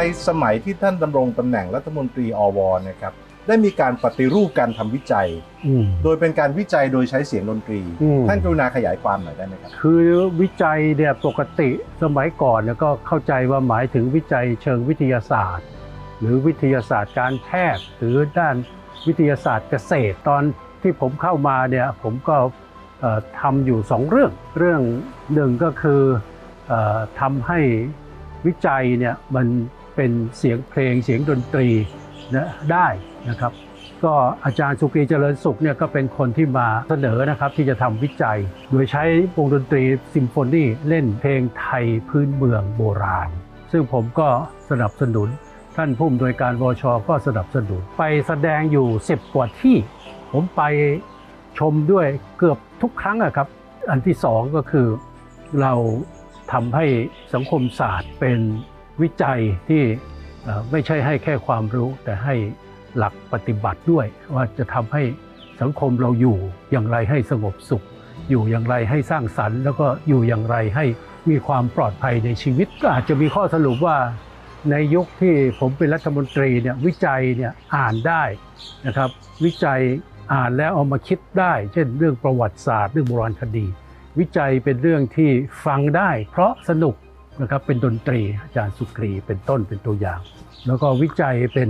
ในสมัยที่ท่านดำรงตำแหน่งรัฐมนตรีอวนะครับได้มีการปฏิรูปการทำวิจัย อืม โดยเป็นการวิจัยโดยใช้เสียงดนตรี อืม ท่านกรุณาขยายความหน่อยได้ไหมครับ คือวิจัยเนี่ยปกติสมัยก่อนเนี่ยก็เข้าใจว่าหมายถึงวิจัยเชิงวิทยาศาสตร์ หรือวิทยาศาสตร์การแพทย์หรือด้านวิทยาศาสตร์เกษตร ตอนที่ผมเข้ามาเนี่ยผมก็เอ่อทำอยู่สองเรื่องเรื่องหนึ่งก็คือเออทำให้วิจัยเนี่ยมัน เป็นเสียงเพลงเสียงดนตรีนะได้นะครับ ก็อาจารย์สุกรีเจริญสุขเนี่ยก็เป็นคนที่มาเสนอนะครับที่จะทำวิจัย โดยใช้วงดนตรีซิมโฟนีเล่นเพลงไทยพื้นเมืองโบราณ ซึ่งผมก็สนับสนุน ท่านผู้อำนวยการวชก็สนับสนุน ไปแสดงอยู่ 10 กว่าที่ ผมไปชมด้วยเกือบทุกครั้งอะครับ อันที่สองก็คือเราทำให้สังคมศาสตร์เป็น วิจัยที่ไม่ใช่ให้แค่ความรู้ แต่ให้หลักปฏิบัติด้วย ว่าจะทำให้สังคมเราอยู่อย่างไรให้สงบสุข อยู่อย่างไรให้สร้างสรรค์ แล้วก็อยู่อย่างไรให้มีความปลอดภัยในชีวิต ก็อาจจะมีข้อสรุปว่าในยุคที่ผมเป็นรัฐมนตรีเนี่ยวิจัยเนี่ยอ่านได้นะครับวิจัยอ่านแล้วเอามาคิดได้ เช่นเรื่องประวัติศาสตร์ เรื่องโบราณคดี วิจัยเป็นเรื่องที่ฟังได้ เพราะสนุก นะครับเป็นดนตรีอาจารย์สุกรีเป็นต้นเป็นตัวอย่าง แล้วก็วิจัยเป็น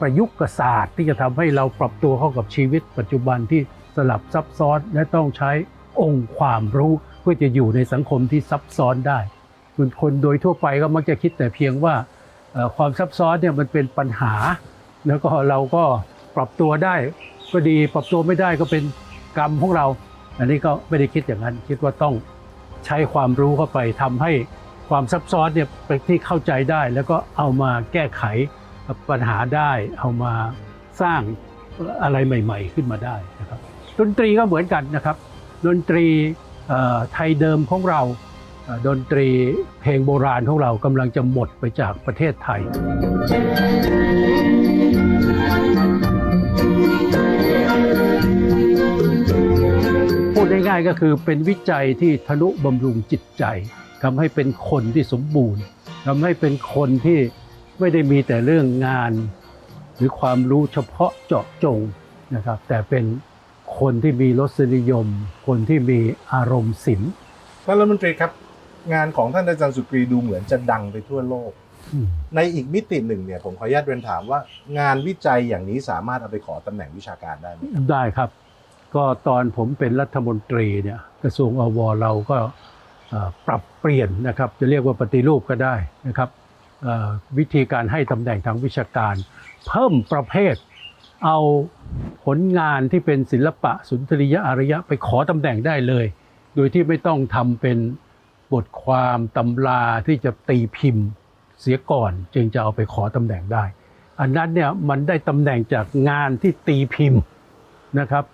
ประยุกต์ศาสตร์ที่จะทำให้เราปรับตัวเข้ากับชีวิต ปัจจุบันที่สลับซับซ้อนและต้องใช้องค์ความรู้เพื่อจะอยู่ในสังคมที่ซับซ้อนได้คนโดยทั่วไปก็มักจะคิดแต่เพียงว่าความซับซ้อนเนี่ยมันเป็นปัญหา แล้วก็เราก็ปรับตัวได้ก็ดีปรับตัวไม่ได้ก็เป็นกรรมของเรา อันนี้ก็ไม่ได้คิดอย่างนั้นคิดว่าต้อง ใช้ความรู้เข้าไปทำให้ความซับซ้อนเนี่ยเป็นที่เข้าใจได้ แล้วก็เอามาแก้ไขปัญหาได้ เอามาสร้างอะไรใหม่ ๆ ขึ้นมาได้นะครับดนตรีก็เหมือนกันนะครับ ดนตรีไทยเดิมของเราดนตรีเพลงโบราณของเรากำลังจะหมดไปจากประเทศไทย ๆก็คือเป็นวิจัยที่ทะลุบำรุงจิตใจทำให้เป็นคนที่สมบูรณ์ทำให้เป็นคนที่ไม่ได้มีแต่เรื่องงาน หรือความรู้เฉพาะเจาะจงนะครับ แต่เป็นคนที่มีรสนิยม คนที่มีอารมณ์ศิลป์ท่านรัฐมนตรีครับ งานของท่านอาจารย์สุกรีดูเหมือนจะดังไปทั่วโลกอืมในอีกมิติหนึ่งเนี่ยผมขออนุญาตเรียนถามว่า งานวิจัยอย่างนี้สามารถเอาไปขอตำแหน่งวิชาการได้ไหมได้ครับ ก็ตอนผมเป็นรัฐมนตรีเนี่ยกระทรวงอวเราก็ปรับเปลี่ยนนะครับ จะเรียกว่าปฏิรูปก็ได้นะครับวิธีการให้ตำแหน่งทางวิชาการ เพิ่มประเภท เอาผลงานที่เป็นศิลปะสุนทรียอารยะไปขอตำแหน่งได้เลย โดยที่ไม่ต้องทำเป็นบทความตำราที่จะตีพิมพ์เสียก่อน จึงจะเอาไปขอตำแหน่งได้ อันนั้นเนี่ยมันได้ตำแหน่งจากงานที่ตีพิมพ์นะครับ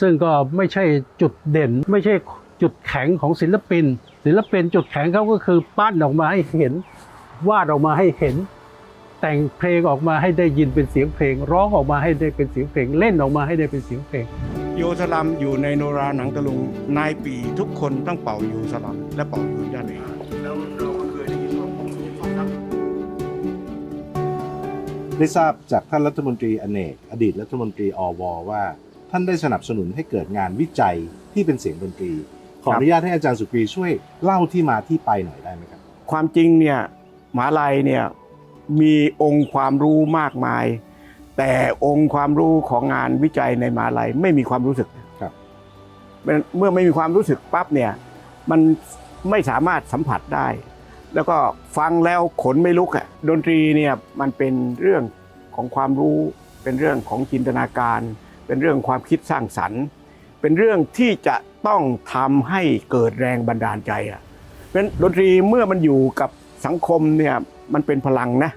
ซึ่งก็ไม่ใช่จุดเด่น ไม่ใช่จุดแข็งของศิลปิน ศิลปินจุดแข็งเขาก็คือปั้นออกมาให้เห็นวาดออกมาให้เห็น แต่งเพลงออกมาให้ได้ยินเป็นเสียงเพลง ร้องออกมาให้ได้เป็นเสียงเพลง เล่นออกมาให้ได้เป็นเสียงเพลง โยธลัมอยู่ในโนราหนังตะลุงนายปีทุกคนต้องเป่าโยธลัมและเป่าโยธาเลยแล้วเราก็เคยได้ยินว่าผมครับได้ทราบจากท่านรัฐมนตรีอเนก อดีตรัฐมนตรีอวว่า ท่านได้สนับสนุนให้เกิดงานวิจัยที่เป็นเสียงดนตรี ขออนุญาตให้อาจารย์สุกรีช่วยเล่าที่มาที่ไปหน่อยได้ไหมครับ ความจริงเนี่ยมหาลัยเนี่ยมีองค์ความรู้มากมาย แต่องค์ความรู้ของงานวิจัยในมหาลัยไม่มีความรู้สึกครับเป็นเมื่อไม่มีความรู้สึกปั๊บเนี่ยมันไม่สามารถสัมผัสได้ แล้วก็ฟังแล้วขนไม่ลุกอะดนตรีเนี่ยมันเป็นเรื่องของความรู้เป็นเรื่องของจินตนาการ เป็นเรื่องความคิดสร้างสรรค์ เป็นเรื่องที่จะต้องทำให้เกิดแรงบันดาลใจอะเป็นดนตรีเมื่อมันอยู่กับสังคมเนี่ยมันเป็นพลังนะ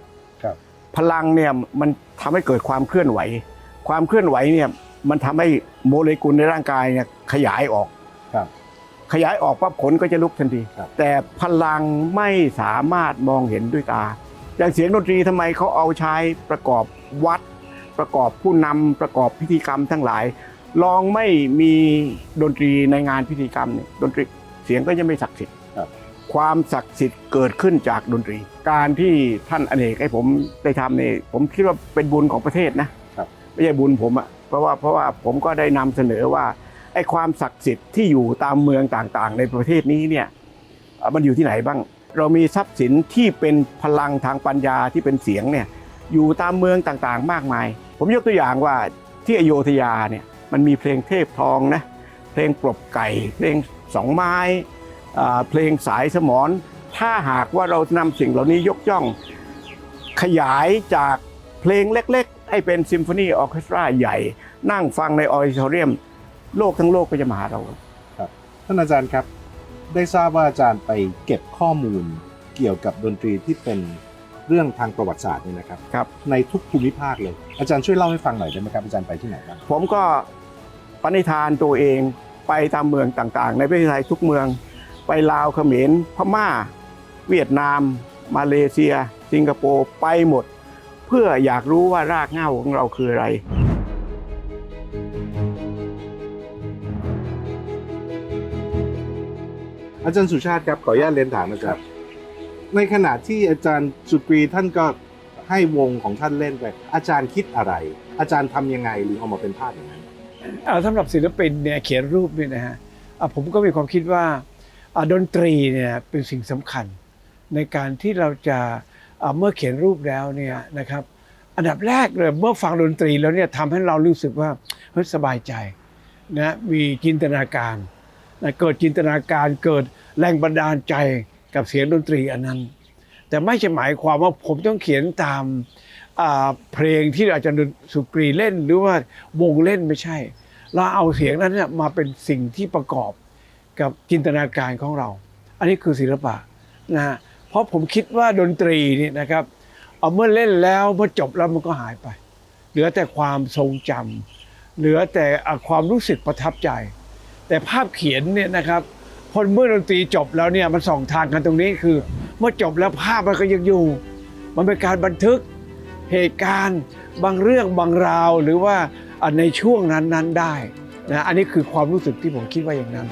ครับพลังเนี่ยมันทำให้เกิดความเคลื่อนไหว ความเคลื่อนไหวเนี่ยมันทำให้โมเลกุลในร่างกายเนี่ยขยายออกครับขยายออกปั๊บขนก็จะลุกทันทีครับแต่พลังไม่สามารถมองเห็นด้วยตา อย่างเสียงดนตรีทำไมเขาเอาใช้ประกอบวัด ประกอบผู้นำประกอบพิธีกรรมทั้งหลาย ลองไม่มีดนตรีในงานพิธีกรรมเนี่ยดนตรีเสียงก็จะไม่ศักดิ์สิทธิ์ครับความศักดิ์สิทธิ์เกิดขึ้นจากดนตรี การที่ท่านอเนกให้ผมได้ทำเนี่ยผมคิดว่าเป็นบุญของประเทศนะครับไม่ใช่บุญผมอะเพราะว่าเพราะว่าผมก็ได้นำเสนอว่าไอ้ความศักดิ์สิทธิ์ที่อยู่ตามเมืองต่างๆ ในประเทศนี้เนี่ยเอ่อมันอยู่ที่ไหนบ้าง เรามีทรัพย์สินที่เป็นพลังทางปัญญาที่เป็นเสียงเนี่ยอยู่ตามเมืองต่างๆ มากมาย ผมยกตัวอย่างว่าที่อโยธยาเนี่ยมันมีเพลงเทพทองนะเพลงปลบไก่ เพลงสองไม้เพลงสายสมอนถ้าหากว่าเรานำสิ่งเหล่านี้ยกย่อง ขยายจากเพลงเล็กๆ ให้เป็นซิมโฟนีออเคสตราใหญ่ นั่งฟังในออดิทอเรียม โลกทั้งโลกก็จะมาหาเราท่านอาจารย์ครับ ได้ทราบว่าอาจารย์ไปเก็บข้อมูลเกี่ยวกับดนตรีที่เป็น เรื่องทางประวัติศาสตร์เนี่ยนะครับครับ ในทุกภูมิภาคเลย อาจารย์ช่วยเล่าให้ฟังหน่อยได้ไหมครับอาจารย์ไปที่ไหนบ้างผมก็ปณิธานตัวเองไปตามเมืองต่างๆ ในประเทศไทยทุกเมือง ไปลาวเขมรพม่า เวียดนาม มาเลเซีย สิงคโปร์ไปหมด เพื่ออยากรู้ว่ารากเหง้าของเราคืออะไรอาจารย์สุชาติครับขออนุญาตเรียนถามอาจารย์ ในขณะที่อาจารย์สุกรีท่านก็ให้วงของท่านเล่นไป อาจารย์คิดอะไร อาจารย์ทำยังไงหรือออกมาเป็นภาพอย่างนั้นอ่าสำหรับศิลปินเนี่ยเขียนรูปเนี่ยนะฮะผมก็มีความคิดว่าดนตรีเนี่ยเป็นสิ่งสำคัญ ในการที่เราจะเมื่อเขียนรูปแล้วเนี่ยนะครับอันดับแรกเลยเมื่อฟังดนตรีแล้วเนี่ยทำให้เรารู้สึกว่าเฮ้ยสบายใจนะมีจินตนาการนะเกิดจินตนาการเกิดแรงบันดาลใจ กับเสียงดนตรีอันนั้น แต่ไม่ใช่หมายความว่าผมต้องเขียนตามเพลงที่อาจารย์สุกรีเล่นหรือว่าวงเล่นไม่ใช่ เราเอาเสียงนั้นเนี่ยมาเป็นสิ่งที่ประกอบกับจินตนาการของเรา อันนี้คือศิลปะนะฮะเพราะผมคิดว่าดนตรีนี่นะครับเอาเมื่อเล่นแล้วเมื่อจบแล้วมันก็หายไป เหลือแต่ความทรงจำเหลือแต่ความรู้สึกประทับใจ แต่ภาพเขียนเนี่ยนะครับ พอเมื่อดนตรีจบแล้วเนี่ยมันสองทางกันตรงนี้คือ เมื่อจบแล้วภาพมันก็ยังอยู่ มันเป็นการบันทึกเหตุการณ์บางเรื่องบางราวหรือว่าในช่วงนั้นๆได้นะอันนี้คือความรู้สึกที่ผมคิดว่าอย่างนั้น